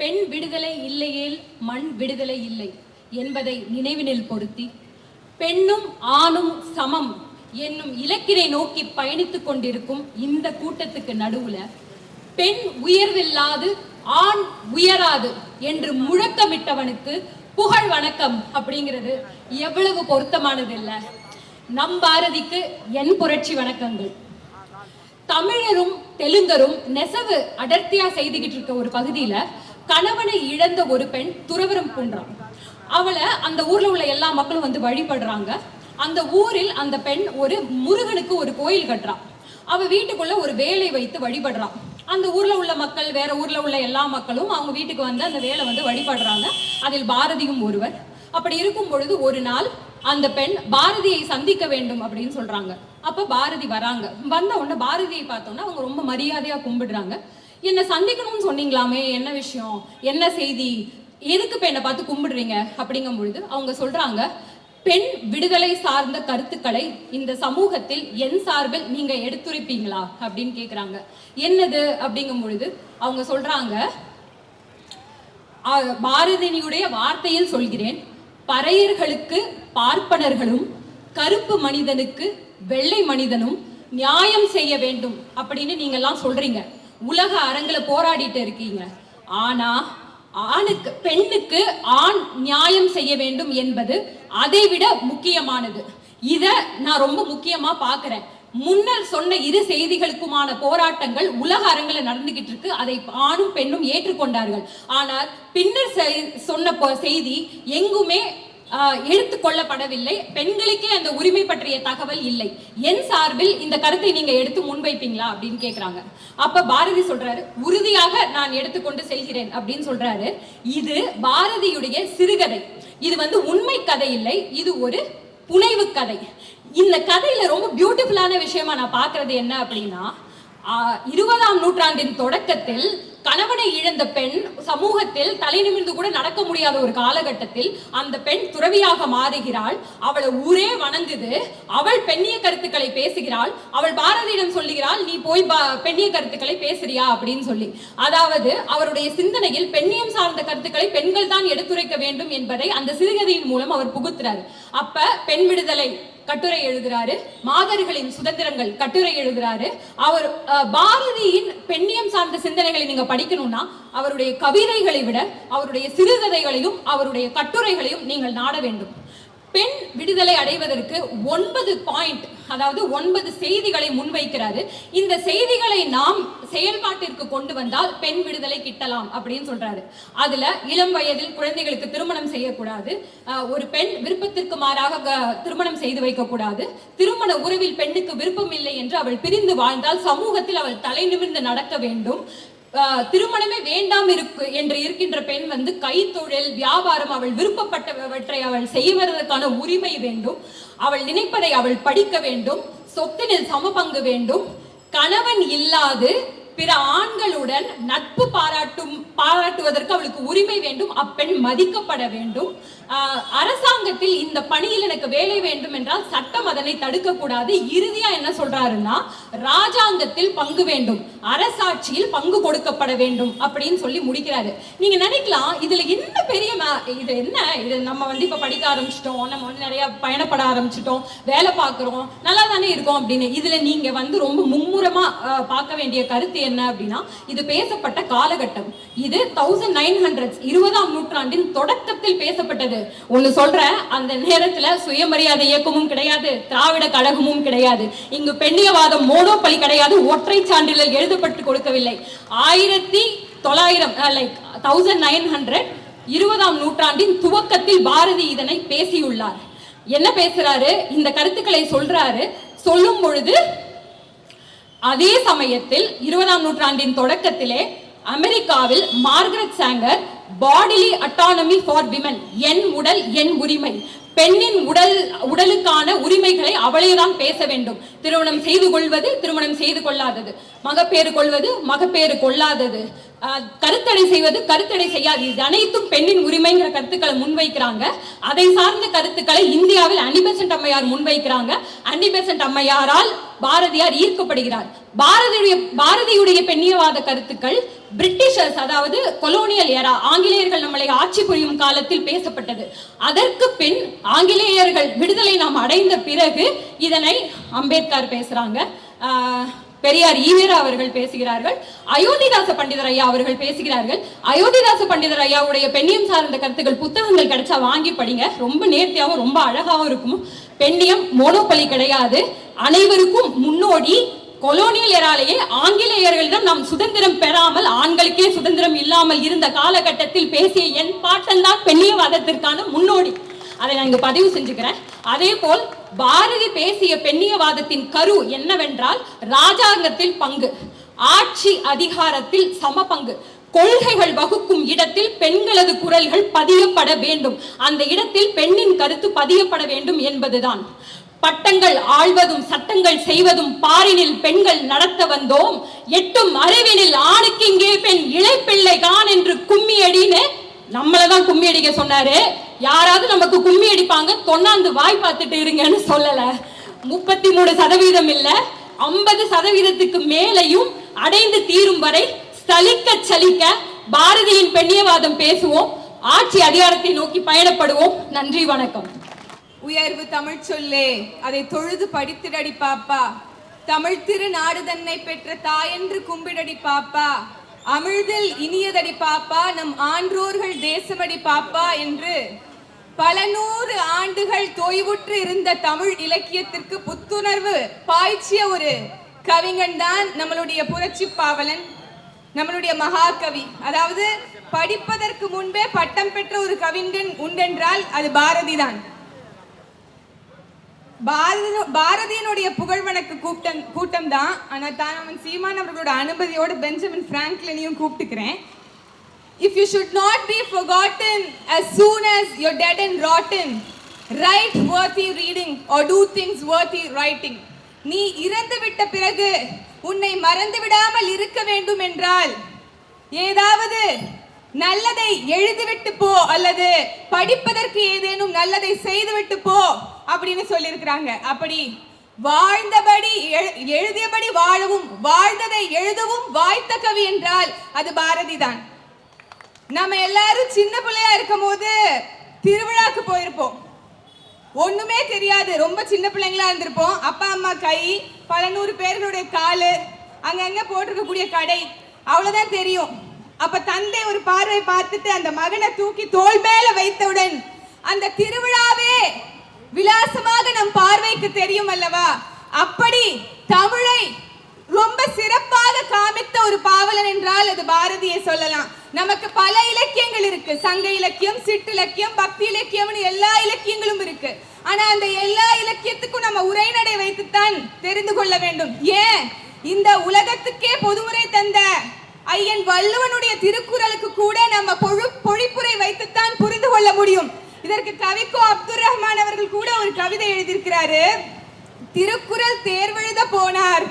பெண் விடுதலை இல்லையேல் மண் விடுதலை இல்லை என்பதை நினைவினில் பொருத்தி பெண்ணும் ஆணும் சமம் என்னும் இலக்கினை நோக்கி பயணித்துக் கொண்டிருக்கும் இந்த கூட்டத்துக்கு நடுவுல பெண் உயர்வில்லாது ஆண் உயராது என்று முழக்கமிட்டவனுக்கு புகழ் வணக்கம் அப்படிங்கிறது எவ்வளவு பொருத்தமானது இல்ல நம் பாரதிக்கு என் புரட்சி வணக்கங்கள். தமிழரும் தெலுங்கரும் நெசவு அடர்த்தியா செய்துகிட்டு இருக்க ஒரு பகுதியில கணவனை இழந்த ஒரு பெண் துறவரம் பூண்டான் அவளை அந்த ஊர்ல உள்ள எல்லா மக்களும் வந்து வழிபடுறாங்க. அந்த ஊரில் அந்த பெண் ஒரு முருகனுக்கு ஒரு கோயில் கட்டுறான். அவ வீட்டுக்குள்ள ஒரு வேலை வைத்து வழிபடுறான். அந்த ஊர்ல உள்ள மக்கள் வேற ஊர்ல உள்ள எல்லா மக்களும் அவங்க வீட்டுக்கு வந்து அந்த வேலை வந்து வழிபடுறாங்க. அதில் பாரதியும் ஒருவர். அப்படி இருக்கும் பொழுது ஒரு நாள் அந்த பெண் பாரதியை சந்திக்க வேண்டும் அப்படின்னு சொல்றாங்க. அப்ப பாரதி வராங்க. வந்த உடனே பாரதியை பார்த்தோன்னா அவங்க ரொம்ப மரியாதையா கும்பிடுறாங்க. என்னை சந்திக்கணும்னு சொன்னீங்களாமே என்ன விஷயம்? என்ன செய்தி? எதுக்கு இப்போ என்னை பார்த்து கும்பிடுறீங்க? அப்படிங்கும் பொழுது அவங்க சொல்கிறாங்க பெண் விடுதலை சார்ந்த கருத்துக்களை இந்த சமூகத்தில் என் சார்பில் நீங்க எடுத்துரைப்பீங்களா? அப்படின்னு கேட்குறாங்க என்னது? அப்படிங்கும் பொழுது அவங்க சொல்றாங்க பாரதினியுடைய வார்த்தையில் சொல்கிறேன் பறையர்களுக்கு பார்ப்பனர்களும் கருப்பு மனிதனுக்கு வெள்ளை மனிதனும் நியாயம் செய்ய வேண்டும் அப்படின்னு நீங்க சொல்கிறீங்க சொல்றீங்க. உலக அரங்கில் போராடிட்டு இருக்கீங்க. ஆனா ஆணுக்கு பெண்ணுக்கு ஆண் நியாயம் செய்ய வேண்டும் என்பது அதை விட முக்கியமானது. இத நான் ரொம்ப முக்கியமா பாக்குறேன் முன்னர் சொன்ன இரு செய்திகளுக்குமான போராட்டங்கள் உலக அரங்கில் நடந்துகிட்டு இருக்கு. அதை ஆணும் பெண்ணும் ஏற்றுக்கொண்டார்கள். ஆனால் பின்னர் சொன்ன செய்தி எங்குமே எடுத்துக்கொள்ளப்படவில்லை பெண்களுக்கே அந்த உரிமை பற்றிய தகவல் இல்லை. என் சார்பில் இந்த கருத்தை நீங்க எடுத்து முன்வைப்பீங்களா அப்படின்னு கேக்குறாங்க. அப்ப பாரதி சொல்றாரு உறுதியாக நான் எடுத்துக்கொண்டு செல்கிறேன் அப்படின்னு சொல்றாரு. இது பாரதியுடைய சிறுகதை. இது வந்து உண்மை கதை இல்லை. இது ஒரு புனைவு கதை. இந்த கதையில ரொம்ப பியூட்டிஃபுல்லான விஷயமா நான் பாக்குறது என்ன அப்படின்னா இருபதாம் நூற்றாண்டின் தொடக்கத்தில் கணவனை இழந்த பெண் சமூகத்தில் தலை நிமிர்ந்து கூட நடக்க முடியாத ஒரு காலகட்டத்தில் அந்த பெண் துறவியாக மாறுகிறாள். அவளை ஊரே வணங்குது. அவள் பெண்ணிய கருத்துக்களை பேசுகிறாள். அவள் பாரதியிடம் சொல்லுகிறாள் நீ போய் பா- பெண்ணிய கருத்துக்களை பேசுறியா? அப்படின்னு சொல்லி. அதாவது அவருடைய சிந்தனையில் பெண்ணியம் சார்ந்த கருத்துக்களை பெண்கள் தான் எடுத்துரைக்க வேண்டும் என்பதை அந்த சிறுகதையின் மூலம் அவர் புகுத்துறாரு. அப்ப பெண் விடுதலை கட்டுரை எழுதுறாரு. மாதர்களின் சுதந்திரங்கள் கட்டுரை எழுதுறாரு. அவர் அஹ், பாரதியின் பெண்ணியம் சார்ந்த சிந்தனைகளை நீங்க படிக்கணும்னா அவருடைய கவிதைகளை விட அவருடைய சிறுகதைகளையும் அவருடைய கட்டுரைகளையும் நீங்கள் நாட வேண்டும். பெண் விடுதலை அடைவதற்கு ஒன்பது பாயிண்ட் அதாவது ஒன்பது செய்திகளை முன்வைக்கிறாரு. இந்த செய்திகளை நாம் செயல்பாட்டிற்கு கொண்டு வந்தால் பெண் விடுதலை கிட்டலாம் அப்படின்னு சொல்றாரு. அதுல இளம் வயதில் குழந்தைகளுக்கு திருமணம் செய்யக்கூடாது. ஒரு பெண் விருப்பத்திற்கு மாறாக திருமணம் செய்து வைக்கக்கூடாது. திருமண உறவில் பெண்ணுக்கு விருப்பம் இல்லை என்று அவள் பிரிந்து வாழ்ந்தால் சமூகத்தில் அவள் தலை நிமிர்ந்து நடக்க வேண்டும். திருமணமே வேண்டாம் இருக்கு என்று இருக்கின்ற பெண் வந்து கைத்தொழில் வியாபாரம் அவள் விருப்பப்பட்டவற்றை அவள் செய்வதற்கான உரிமை வேண்டும். அவள் நினைப்பதை அவள் படிக்க வேண்டும். சொத்தினில் சமபங்கு வேண்டும். கணவன் இல்லாது பிற ஆண்களுடன் நட்பு பாராட்டும் பாராட்டுவதற்கு அவளுக்கு உரிமை வேண்டும். அப்பெண் மதிக்கப்பட வேண்டும். அரசாங்கத்தில் இந்த பணியில் எனக்கு வேலை வேண்டும் என்றால் சட்டம் அதனை தடுக்க கூடாது இறுதியா என்ன சொல்றாருன்னா ராஜாங்கத்தில் பங்கு வேண்டும். அரசாட்சியில் பங்கு கொடுக்கப்பட வேண்டும். அப்படின்னு சொல்லி முடிக்கிறாரு. நீங்க நினைக்கலாம் இதுல என்ன பெரிய ம- இது என்ன? இது நம்ம வந்து இப்ப படிக்க ஆரம்பிச்சிட்டோம். நம்ம வந்து நிறைய பயணப்பட ஆரம்பிச்சிட்டோம். வேலை பார்க்குறோம். நல்லா தானே இருக்கோம் அப்படின்னு. இதுல நீங்க வந்து ரொம்ப மும்முரமா பார்க்க வேண்டிய கருத்து என்ன அப்படின்னா இது பேசப்பட்ட காலகட்டம். இது தௌசண்ட் நைன் ஹண்ட்ரட் இருபதாம் நூற்றாண்டின் தொடக்கத்தில் பேசப்பட்டது. ஒண்ணு சொல்றேன் அந்த நேரத்துல சுயமரியாதை இயக்கமும் கிடையாது திராவிட கழகமும் கிடையாது. இங்கு பெண்ணியவாதம் மோனோபலி கிடையாது ஒற்றை சான்றிதழ் எழுதப்பட்டு கொடுக்கவில்லை. ஆயிரத்தி தொள்ளாயிரம் லைக் தௌசண்ட் நைன் ஹண்ட்ரட் இருபதாம் நூற்றாண்டின் துவக்கத்தில் பாரதி இதனை பேசியுள்ளார். என்ன பேசுறாரு? இந்த கருத்துக்களை சொல்றாரு. சொல்லும் பொழுது அதே சமயத்தில் இருபதாம் நூற்றாண்டின் தொடக்கத்திலே அமெரிக்காவில் Margaret Sanger bodily autonomy for women என் உடல் என் உரிமை. பெண்ணின் உடல் உடலுக்கான உரிமைகளை அவளே தான் பேச வேண்டும். திருமணம் செய்து கொள்வது திருமணம் செய்து கொள்ளாதது. மகப்பேறு கொள்வது மகப்பேறு கொள்ளாதது. கருத்தடை செய்வது கருத்தடை செய்யாது. இது அனைத்தும் பெண்ணின் உரிமைங்கிற கருத்துக்களை முன்வைக்கிறாங்க. அதை சார்ந்த கருத்துக்களை இந்தியாவில் அனிபெசன்ட் அம்மையார் முன்வைக்கிறாங்க. அனிபெசன்ட் அம்மையாரால் பாரதியார் ஈர்க்கப்படுகிறார். பாரதியுடைய பாரதியுடைய பெண்ணியவாத கருத்துக்கள் பிரிட்டிஷர்ஸ் அதாவது கொலோனியல் ஏரா ஆங்கிலேயர்கள் நம்மளை ஆட்சி புரியும் காலத்தில் பேசப்பட்டது. அதற்கு பின் ஆங்கிலேயர்கள் விடுதலை நாம் அடைந்த பிறகு இதனை அம்பேத்கர் பேசுறாங்க. ஆஹ், பெரியார் ஈவேரா அவர்கள் பேசுகிறார்கள் அயோத்திதாச பண்டிதர் ஐயா அவர்கள் பேசுகிறார்கள். அயோத்திதாச பண்டிதர் ஐயாவுடைய பெண்ணியம் சார்ந்த கருத்துக்கள் புத்தகங்கள் கிடைச்சா வாங்கி படிங்க. ரொம்ப நேர்த்தியாகவும் ரொம்ப அழகாகவும் இருக்கும். பெண்ணியம் மோனோபலி கிடையாது. அனைவருக்கும் முன்னோடி கொலோனியல் எராலேயே ஆங்கிலேயர்களிடம் நாம் சுதந்திரம் பெறாமல் ஆண்களுக்கே சுதந்திரம் இல்லாமல் இருந்த காலகட்டத்தில் பேசிய என் பாட்டன் தான் பெண்ணியவாதத்திற்கான முன்னோடி. அதை நான் இங்கு பதிவு செஞ்சுக்கிறேன். அதே போல் பாரதி பேசிய பெண்ணியவாதத்தின் கரு என்னவென்றால் ராஜாங்கத்தில் பங்கு ஆட்சி அதிகாரத்தில் சம பங்கு கொள்கைகள் வகுக்கும் இடத்தில் பெண்களது குரல்கள் பதியப்பட வேண்டும். அந்த இடத்தில் பெண்ணின் கருத்து பதியப்பட வேண்டும் என்பதுதான். பட்டங்கள் ஆழ்வதும் சட்டங்கள் செய்வதும் பாரினில் பெண்கள் நடத்த வந்தோம். எட்டும் அறிவினில் ஆணுக்கு இங்கே பெண் இளைப்பிள்ளை தான் என்று கும்மி அடின்னு நம்மளதான் கும்மி அடிக்க சொன்னாரு. யாராவது நமக்கு கும்மி அடிப்பாங்க தொண்ணாந்து வாய் பார்த்துட்டு இருங்கன்னு சொல்லல. முப்பத்தி மூணு சதவீதம் இல்ல ஐம்பது சதவீதத்துக்கு மேலையும் அடைந்து தீரும் வரை சலிக்க சலிக்க பாரதியின் பெண்ணியவாதம் பேசுவோம். ஆட்சி அதிகாரத்தை நோக்கி பயணப்படுவோம். நன்றி வணக்கம். உயர்வு தமிழ் சொல்லே அதை தொழுது படித்திடடி பாப்பா. தமிழ் திரு நாடு தன்னை பெற்ற தாயென்று கும்பிடடி பாப்பா. அமிழ்தில் இனியதடி பாப்பா நம் ஆன்றோர்கள் தேசமடி பாப்பா என்று பல நூறு ஆண்டுகள் தொய்வுற்று இருந்த தமிழ் இலக்கியத்திற்கு புத்துணர்வு பாய்ச்சிய ஒரு கவிஞன் தான் நம்மளுடைய புரட்சி பாவலன் நம்மளுடைய மகாகவி. அதாவது படிப்பதற்கு முன்பே பட்டம் பெற்ற ஒரு கவிஞன் உண்டென்றால் அது பாரதி தான். பாரதி பாரதியினுடைய புகழ் வணக்கு கூட்டம் கூட்டம் தான். ஆனால் தான் அவன் சீமான் அவர்களோட அனுமதியோடு பெஞ்சமின் பிராங்க்லனையும் கூப்பிட்டுக்கிறேன். If you should not be forgotten as soon as you're dead and rotten, write worthy reading or do things worthy writing. நீ இறந்து விட்ட பிறகு உன்னை மறந்து விடாமல் இருக்க வேண்டும் என்றால் ஏதாவது நல்லதை எழுதிவிட்டு போ அல்லது படிப்பதற்கு ஏதேனும் நல்லதை செய்துவிட்டு போ அப்படின்னு சொல்லியிருக்கிறாங்க அப்படி வாழ்ந்தபடி எழு- எழுதியபடி வாழவும் வாழ்ந்ததை எழுதவும் வாய்த்த கவி என்றால் அது பாரதி தான் நம்ம எல்லாரும் சின்ன பிள்ளையா இருக்கும் போது திருவிழாக்கு போயிருப்போம். ஒண்ணுமே தெரியாது. ரொம்ப சின்ன பிள்ளைங்களா இருந்திருப்போம். அப்பா அம்மா கை பல நூறு பேர்களுடைய காலு அங்கங்க போட்டிருக்கக்கூடிய கடை அவ்வளவுதான் தெரியும். அப்ப தந்தை ஒரு பார்வை பார்த்துட்டு அந்த மகனை தூக்கி தோள் மேல வைத்தவுடன் அந்த திருவிழாவே விலாசமாக நம் பார்வைக்கு தெரியும் அல்லவா? அப்படி தமிழை ரொம்ப சிறப்பாக காமித்த ஒரு பாவலன் என்றால் அது பாரதியை சொல்லலாம். நமக்கு பல இலக்கியங்கள் இருக்கு. சங்க இலக்கியம் சிற்றிலக்கியம் பக்தி இலக்கியம்னு எல்லா இலக்கியங்களும் இருக்கு. ஆனா அந்த எல்லா இலக்கியத்துக்கும் நம்ம உரைநடை வைத்துத்தான் தெரிந்து கொள்ள வேண்டும். ஏன்? இந்த உலகத்துக்கே பொதுமுறை தந்த ஐயன் வள்ளுவனுடைய திருக்குறளுக்கு கூட நம்ம பொழு பொழிப்புரை வைத்துத்தான் புரிந்து கொள்ள முடியும். இதற்கு கவிக்கோ அப்துல் ரஹ்மான் அவர்கள் கூட ஒரு கவிதை எழுதியிருக்கிறாரு. திருக்குறள் தேர்வெழுத போனார்.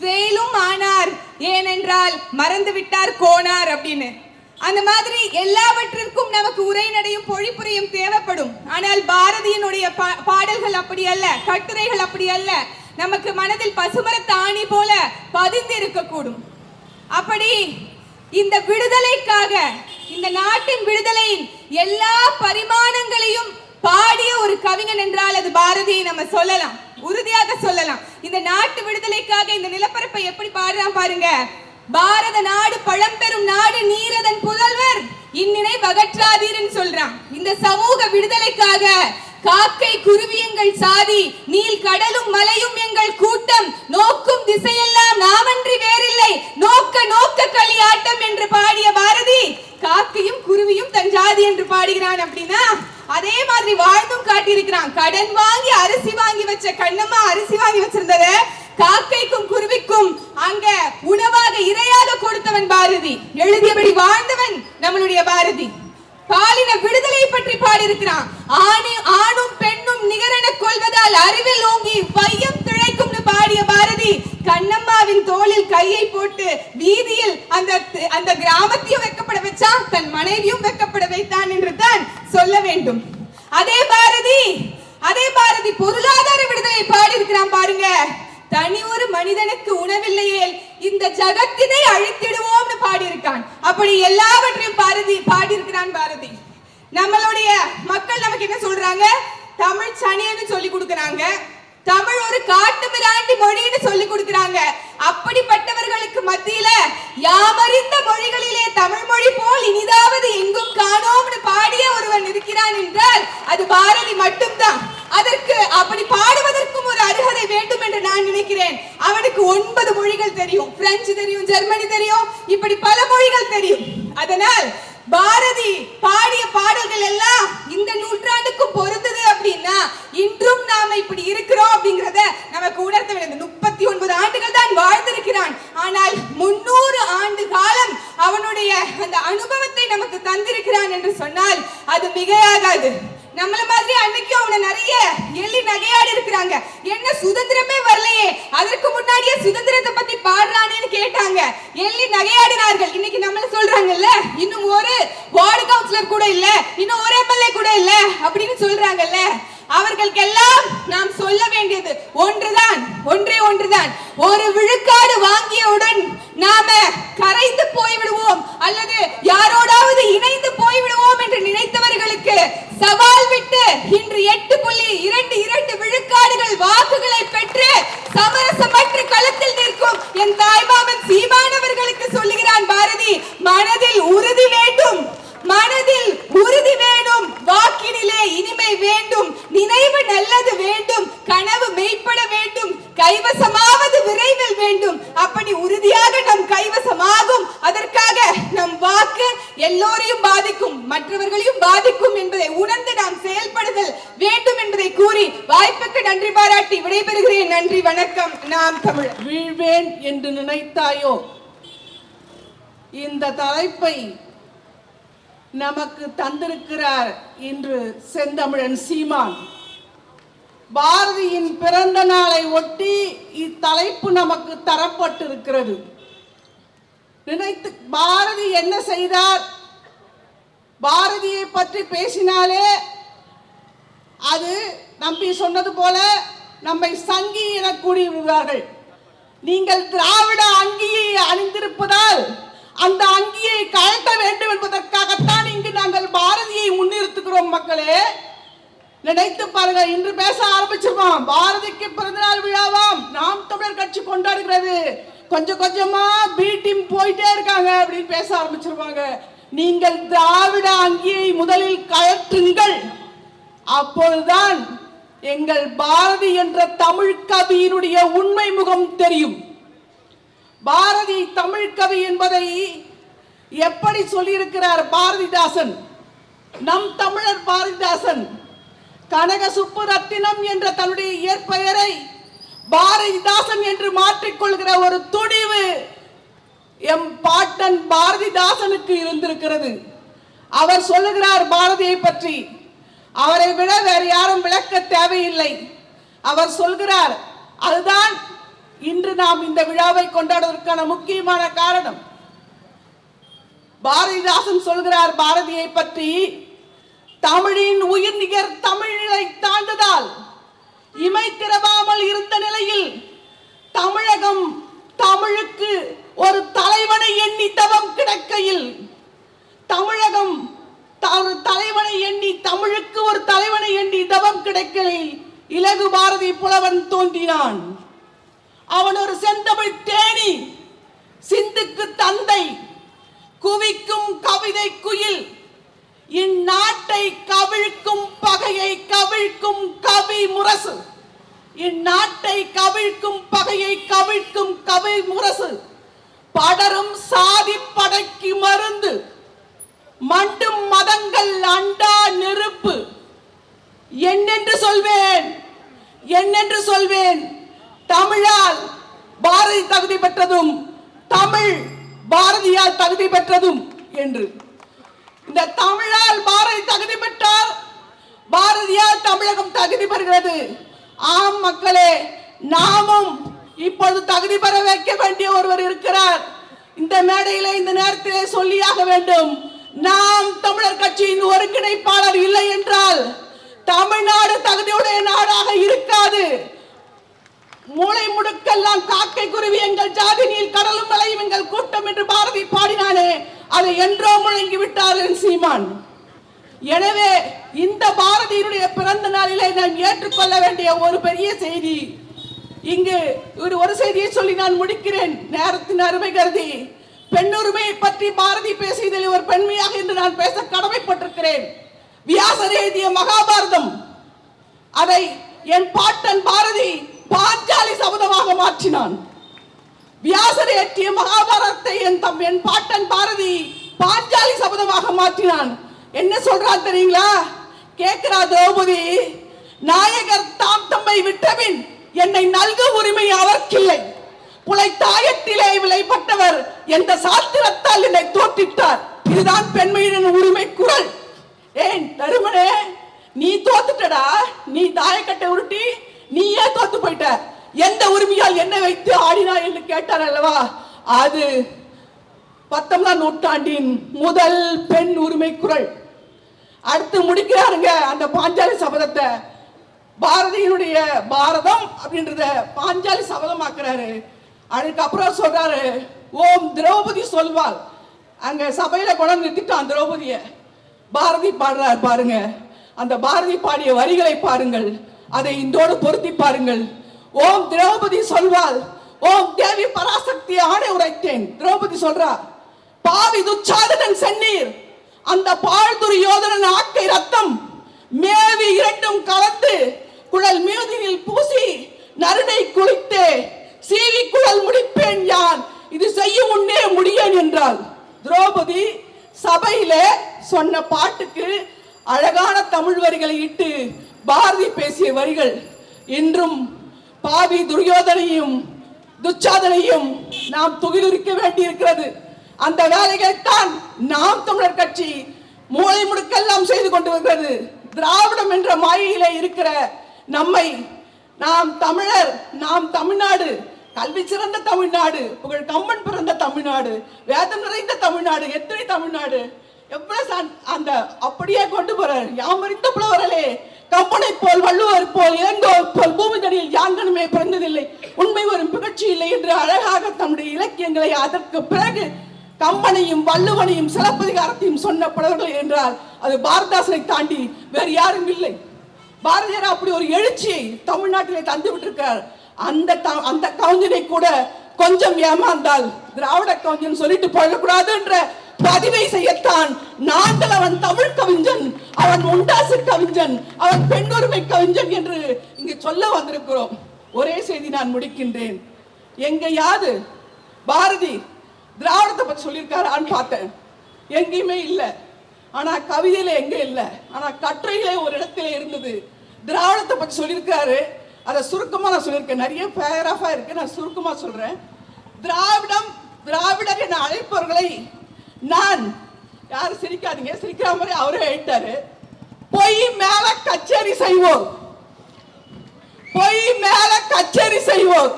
ஃபெயிலும் ஆனார். ஏனென்றால் மறந்து விட்டார் கோனார் அப்படின்னு. அந்த மாதிரி எல்லாவற்றிற்கும் நமக்கு உரைநடையும் பொழிப்புரையும் தேவைப்படும். ஆனால் பாரதியினுடைய பா- பாடல்கள் அப்படி அல்ல கட்டுரைகள் அப்படி அல்ல. நமக்கு மனதில் பசுமரத்து தாணி போல பதிந்து இருக்கக்கூடும் அப்படி இந்த விடுதலைக்காக இந்த நாட்டின் விடுதலையின் எல்லா பரிமாணங்களையும் பாடிய ஒரு கவிஞன் என்றால் அது பாரதியை நம்ம சொல்லலாம். உறுதியாக சொல்லலாம். இந்த நாட்டு விடுதலைக்காக இந்த நிலப்பரப்பை எப்படி பாடுறான் பாருங்க. பாரத நாடு பழம்பெரும் நாடு நீரதன் புதல்வர் இந்நினை வகற்றாதீர்னு சொல்றான். இந்த சமூக விடுதலைக்காக காக்கை குருவி எங்கள் சாதி நீல் கடலும் மலையும் எங்கள் கூட்டம் நோக்கும் திசையெல்லாம் நாமன்றி வேறில்லை. நோக்க நோக்க களியாட்டம் என்று பாடிய பாரதி காக்கையும் குருவியும் தன் ஜாதி என்று பாடுகிறான் அப்படின்னா அதே மாதிரி வாழ்ந்தும் காட்டியிருக்கிறான். கடன் வாங்கி அரிசி வாங்கி வச்ச கண்ணம்மா அரிசி வாங்கி வச்சிருந்தத. காக்கைக்கும் குருவிக்கும் அங்க உணவாக இரையாக கொடுத்தவன் பாரதி. எழுதியபடி வாழ்ந்தவன் நம்மளுடைய பாரதி. பாலின விடுதலை பற்றி பாடியிருக்கிறான். ஆணி ஆணும் பெண்ணும் நிகரென கொள்வதால் அறிவில் ஓங்கி பையம் திளைக்கும்னு பாடிய பாரதி கண்ணம்மாவின் தோளில் கையை போட்டு வீதியில் அந்த அந்த கிராமத்தையும் வெக்கப்பட வச்சான். தன் மனைவியும் வெக்கப்பட வைத்தான் என்று தான் சொல்ல வேண்டும். அதே பாரதி அதே பாரதி பொருளாதார விடுதலை பாடியிருக்கிறான் பாருங்க. தனி ஒரு மனிதனுக்கு உணவில்லையே இந்த ஜகத்தினை அழித்திடுவோம்னு பாடியிருக்கான். அப்படி எல்லாவற்றையும் பாரதி பாடியிருக்கிறான் பாரதி. நம்மளுடைய மக்கள் நமக்கு என்ன சொல்றாங்க? தமிழ் சனியன்னு சொல்லி கொடுக்குறாங்க. தமிழ் ஒரு காட்டு மிராண்டி மொழின்னு சொல்லி கொடுக்கிறாங்க. அப்படிப்பட்டவர்களுக்கு மத்தியில யாமறிந்த மொழிகளிலே தமிழ் மொழி போல் இனிதாவது எங்கும் காணோம்னு பாடிய ஒருவன் இருக்கிறான் என்றால் அது பாரதி மட்டும்தான். அதற்கு அப்படி பாடுவதற்கும் ஒரு அருகதை வேண்டும் என்று நான் நினைக்கிறேன். அவனுக்கு ஒன்பது மொழிகள் தெரியும். பிரெஞ்சு தெரியும் ஜெர்மனி தெரியும் இப்படி பல மொழிகள் தெரியும். அதனால் பாரதி பாடிய பாடல்கள் எல்லாம் இந்த நூற்றாண்டுக்கும் பொருந்தது அப்படின்னா இன்றும் நாம இப்படி இருக்கிறோம் அப்படிங்கறத நமக்கு உணர்த்த வேண்டும். முப்பத்தி ஒன்பது ஆண்டுகள் தான் வாழ்ந்திருக்கிறான். ஆனால் முன்னூறு ஆண்டு காலம் அவனுடைய அந்த அனுபவத்தை நமக்கு தந்திருக்கிறான் என்று சொன்னால் அது மிகையாகாது. நம்மள மாதிரி அன்னைக்கும் அவனை நிறைய எள்ளி நகையாடி இருக்கிறாங்க. என்ன சுதந்திரமே வரலையே. அதற்கு முன்னாடியே சுதந்திரத்தை பத்தி பாடுறானேன்னு கேட்டாங்க. எள்ளி நகையாடினார்கள். இன்னைக்கு நம்மள சொல்றாங்கல்ல இன்னும் ஒரு வார்டு கவுன்சிலர் கூட இல்ல இன்னும் ஒரு எம்எல்ஏ கூட இல்ல அப்படின்னு சொல்றாங்கல்ல. அவர்களுக்கெல்லாம் சொல்ல வேண்டியது. ஒன்றுதான் ஒன்றே ஒன்றுதான். ஒரு விழுக்காடு வாங்கியவுடன் நாம கரைந்து போய்விடுவோம். அல்லது யாரோடாவது இணைந்து போய்விடுவோம் என்று நினைத்தவர்களுக்கு சவால் விட்டு இன்று எட்டு புள்ளி இரண்டு இரண்டு விழுக்காடுகள் வாக்குகளை பெற்று சமரசமற்று களத்தில் நிற்கும் என் தாய்மாமன் சீமானவர்களுக்கு சொல்லுகிறான் பாரதி மனதில் உறுதி வேண்டும். மனதில் உறுதி வேணும் வாக்கினிலே இனிமை வேண்டும் நினைவு நல்லது வேண்டும் கனவு மெய்ப்பட வேண்டும் கைவசமாவது விரைவில் வேண்டும். அப்படி உறுதியாக நம் கைவசமாகும். அதற்காக நம் வாக்கு எல்லோரையும் பாதிக்கும் மற்றவர்களையும் பாதிக்கும் என்பதை உணர்ந்து நாம் செயல்படுதல் வேண்டும் என்பதை கூறி வாய்ப்புக்கு நன்றி பாராட்டி விடைபெறுகிறேன். நன்றி வணக்கம். நாம் தமிழ் வீழ்வேன் என்று நினைத்தாயோ? இந்த தலைப்பை நமக்கு தந்திருக்கிறார் இன்று செந்தமிழன் சீமான். பாரதியின் பிறந்த நாளை ஒட்டி இத்தலைப்பு நமக்கு தரப்பட்டிருக்கிறது. நினைத்து பாரதி என்ன செய்தார்? பாரதியை பற்றி பேசினாலே அது நம்பி சொன்னது போல நம்மை சங்கி என கூறிவிடுவார்கள் நீங்கள் திராவிட அங்கியை அணிந்திருப்பதால் அந்த அங்கியை கழட்ட வேண்டும் என்பதற்காகத்தான் இங்கு நாங்கள் பாரதியை முன்னிறுத்துகிறோம் மக்களே. நினைத்து பாருங்க இன்று பேச ஆரம்பிச்சிருவோம் பாரதிக்கு பிறந்தநாள் விழாவாம். நாம் தமிழர் கட்சி கொண்டாடுகிறது. கொஞ்சம் கொஞ்சமா பி டீம் போயிட்டே இருக்காங்க அப்படின்னு பேச ஆரம்பிச்சிருவாங்க. நீங்கள் திராவிட அங்கியை முதலில் கழற்றுங்கள். அப்பொழுதுதான் எங்கள் பாரதி என்ற தமிழ் கவியினுடைய உண்மை முகம் தெரியும். பாரதி தமிழ் கவி என்பதை எப்படி சொல்லியிருக்கிறார் பாரதிதாசன்? நம் தமிழர் பாரதிதாசன் கனக சுப்புரத்தினம் என்ற தன்னுடைய இயற்பெயரை பாரதிதாசன் என்று மாற்றிக்கொள்கிற ஒரு துணிவு எம் பாட்டன் பாரதிதாசனுக்கு இருந்திருக்கிறது. அவர் சொல்லுகிறார் பாரதியை பற்றி அவரை விட வேறு யாரும் விளக்க தேவையில்லை. அவர் சொல்கிறார் அதுதான் இன்று நாம் இந்த விழாவை கொண்டாடுவதற்கான முக்கியமான காரணம் பாரதிதாசன் சொல்கிறார் பாரதியை பற்றி தமிழின் உயிர் நிகர் தமிழை தாண்டதால் இமை திரவாமல் இருந்த நிலையில் தமிழகம் தமிழுக்கு ஒரு தலைவனை எண்ணி தவம் கிடக்கையில் தமிழகம் த- தலைவனை எண்ணி தமிழுக்கு ஒரு தலைவனை எண்ணி தவம் கிடைக்கையில் இலகு பாரதி புலவன் தோன்றினான். அவன் ஒரு செந்தமிழ் தேனி. சிந்துக்கு தந்தை குவிக்கும் கவிதை குயில். இந்நாட்டை கவிழ்க்கும் பகையை கவிழ்க்கும் கவி முரசு. இந்நாட்டை கவிழ்க்கும் பகையை கவிழ்க்கும் கவி முரசு. படரும் சாதி படைக்கு மருந்து. மண்டும் மதங்கள் அண்டா நெருப்பு. என்னென்று சொல்வேன்? என்னென்று சொல்வேன்? தமிழால் பாரதி தகுதி பெற்றதும் தமிழ் பாரதியால் தகுதி பெற்றதும் என்று. இந்த தமிழால் பாரதி தகுதி பெற்றால் பாரதியால் தமிழகம் தகுதி பெறுகிறது. ஆம் மக்களே நாமும் இப்பொழுது தகுதி பெற வைக்க வேண்டிய ஒருவர் இருக்கிறார். இந்த மேடையிலே இந்த நேரத்திலே சொல்லியாக வேண்டும் நாம் தமிழர் கட்சியின் ஒருங்கிணைப்பாளர் இல்லை என்றால் தமிழ்நாடு தகுதியுடைய நாடாக இருக்காது. மூளை முடுக்கெல்லாம் காக்கை குருவி எங்கள் ஜாதி கடலும் மலையும் எங்கள் கூட்டம் என்று பாரதி பாடினானே அதை என்றோ முழங்கி விட்டார்கள் சீமான். எனவே இந்த பாரதியினுடைய பிறந்த நாளிலே நாம் ஏற்றுக்கொள்ள வேண்டிய ஒரு பெரிய செய்தி. இங்கு ஒரு ஒரு செய்தியை சொல்லி நான் முடிக்கிறேன் நேரத்தின் அருமை கருதி. பெண்ணுரிமையை பற்றி பாரதி பேசியதில் ஒரு பெண்மையாக இன்று நான் பேச கடமைப்பட்டிருக்கிறேன். வியாசர் எழுதிய மகாபாரதம். அதை என் பாட்டன் பாரதி பாஞ்சாலி சபதமாக மாற்றினான். வியாசர் ஏற்றிய மகாபாரத்தை என் தம் என் பாட்டன் பாரதி பாஞ்சாலி சபதமாக மாற்றினான். என்ன சொல்றான் தெரியுங்களா? கேட்கிறா திரௌபதி நாயகர் தாம் தம்மை விட்டபின் என்னை நல்க உரிமை அவர்க்கில்லை. புலை தாயத்திலே விலைப்பட்டவர் எந்த சாஸ்திரத்தால் என்னை தோற்றிட்டார். இதுதான் பெண்மையின் உரிமை குரல். ஏன் தருமனே நீ தோத்துட்டடா. நீ தாயக்கட்டை உருட்டி நீயே தோத்து போயிட்ட. எந்த உரிமையால் என்ன வைத்து ஆடினாய் என்று கேட்டார் அல்லவா? அது பத்தொன்பதாம் நூற்றாண்டின் முதல் பெண் உரிமை குரல். அடுத்து முடிக்கிறாருங்க அந்த பாஞ்சாலி சபதத்தை. பாரதியினுடைய பாரதம் அப்படின்றத பாஞ்சாலி சபதமாக்குறாரு. அதுக்கப்புறம் சொல்றாரு ஓம் திரௌபதி சொல்வாள். அங்க சபையில கொண்டு நிறுத்திட்டான் திரௌபதிய. பாரதி பாடுறார் பாருங்க. அந்த பாரதி பாடிய வரிகளை பாருங்கள். அதை இந்தோடு பொருத்தி பாருங்கள். ஓம் திரௌபதி சொல்வாள் ஓம் தேவி பராசக்தி ஆணை உரைத்தேன். திரௌபதி சொல்றா பாவி துச்சாதனன் சென்னீர் அந்த பால் துரியோதனன் ஆக்கை ரத்தம் மேவி இரண்டும் கலந்து குழல் மீதினில் பூசி நறுனை குளித்தே சீவி குழல் முடிப்பேன் யான் இது செய்யும் முன்னே முடியேன் என்றாள். திரௌபதி சபையில சொன்ன பாட்டுக்கு அழகான தமிழ் வரிகளை இட்டு பாரதி பேசிய வரிகள் இன்றும் பாவி துரியோதனையும் துச்சாதனையும் நாம் துகிலுரிக்க வேண்டியிருக்கிறது. அந்த வேலைகளைத்தான் நாம் தமிழர் கட்சி மூளை முடுக்கெல்லாம் செய்து கொண்டு வருகிறது திராவிடம் என்ற மாயிலே இருக்கிற நம்மை நாம் தமிழர் நாம் தமிழ்நாடு கல்வி சிறந்த தமிழ்நாடு புகழ் கம்மன் பிறந்த தமிழ்நாடு வேதம் நிறைந்த தமிழ்நாடு எத்தனை தமிழ்நாடு எவ்வளவு அந்த அப்படியே கொண்டு போற யாமறிந்த புலவரலே கப்பனை போல் வள்ளுவர் போல் இளங்கோர் போல் பூமிதடியில் யாங்கனுமே பிறந்ததில்லை. உண்மை ஒரு புகழ்ச்சி இல்லை என்று அழகாக தம்முடைய இலக்கியங்களை அதற்கு பிறகு கம்பனையும் வள்ளுவனையும் சிலப்பதிகாரத்தையும் சொன்ன புலவர்கள் என்றால் அது பாரதாசனை தாண்டி வேறு யாரும் இல்லை. பாரதியார் அப்படி ஒரு எழுச்சியை தமிழ்நாட்டிலே தந்து விட்டிருக்கிறார் அந்த த- அந்த கவிஞனை கூட கொஞ்சம் ஏமாந்தால் திராவிட கவிஞன் சொல்லிட்டு போயிடக்கூடாது பதிவை செய்யத்தான். நாங்கள் அவன் தமிழ் கவிஞன் அவன் முண்டாசு கவிஞன் அவன் பெண்ணுரிமை கவிஞன் என்று இங்கு சொல்ல வந்திருக்கிறோம். ஒரே செய்தி நான் முடிக்கின்றேன். எங்கேயாவது பாரதி திராவிடத்தை பற்றி சொல்லியிருக்காரான்னு பார்த்தேன். எங்கேயுமே இல்லை. ஆனா கவிதையில எங்க இல்லை? ஆனா கட்டுரையிலே ஒரு இடத்துல இருந்தது. திராவிடத்தை பற்றி சொல்லியிருக்காரு. அதை சுருக்கமா நான் சொல்லியிருக்கேன். நிறைய பேராஃபா இருக்கு. நான் சுருக்கமா சொல்றேன். திராவிடம் திராவிடர் என அழைப்பவர்களை நான் யாரும் சிரிக்காதீங்க சிரிக்கிற மாதிரி அவரே எழுட்டாரு பொய் மேல கச்சேரி செய்வோம் பொய் மேல கச்சேரி செய்வோம்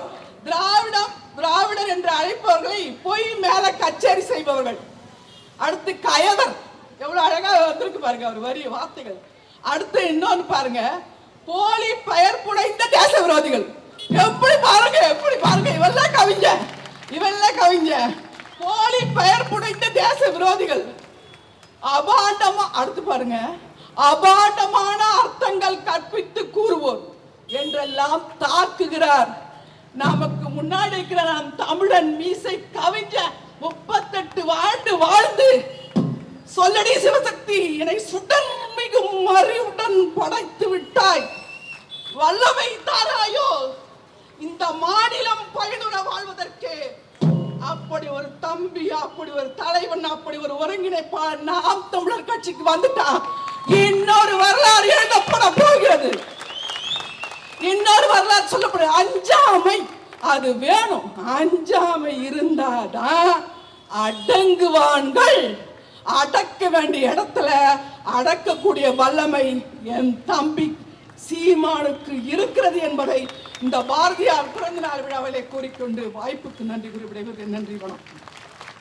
திராவிடம் திராவிடர் என்று அழைப்பவர்களை பொய் மேல கச்சேரி செய்பவர்கள். அடுத்து கயவர். எவ்வளவு அழகா வந்திருக்கு பாருங்க அவர் வரி வார்த்தைகள். அடுத்து இன்னொன்னு பாருங்க போலி பெயர் புடைந்த தேச விரோதிகள். எப்படி பாருங்க எப்படி பாருங்க இவெல்லாம் கவிஞ இவெல்லாம் கவிஞ போலி பெயர் புடைத்த தேச விரோதிகள். அபாண்டமா அடுத்து பாருங்க. அபாண்டமான அர்த்தங்கள் கற்பித்து கூறுவோம் என்றெல்லாம் தாக்குகிறார். நமக்கு முன்னாடி இருக்கிற நாம் தமிழன் மீசை கவிஞ முப்பத்தெட்டு ஆண்டு வாழ்ந்து சொல்லடி சிவசக்தி என்னை சுடன் மிகும் அறிவுடன் படைத்து விட்டாய். வல்லமை தாராயோ இந்த மாநிலம் பயனுற வாழ்வதற்கு அப்படி ஒரு தம்பி அப்படி ஒரு தலைவன் அப்படி ஒரு ஒருங்கிணைப்பாளர் நாம் தமிழர் கட்சிக்கு வந்துட்டான் இன்னொரு வரலாறு எழுதப்பட போகிறது. இன்னொரு வரலாறு சொல்லப்படுது அஞ்சாமை அது வேணும். அஞ்சாமை இருந்தாதான் அடங்குவான்கள். அடக்க வேண்டிய இடத்துல அடக்கக்கூடிய வல்லமை என் தம்பி சீமானுக்கு இருக்கிறது என்பதை இந்த பாரதியார் பிறந்த நாள் விழாவிலே கூறிக்கொண்டு வாய்ப்புக்கு நன்றி குறிப்பிடுவது நன்றி வணக்கம்.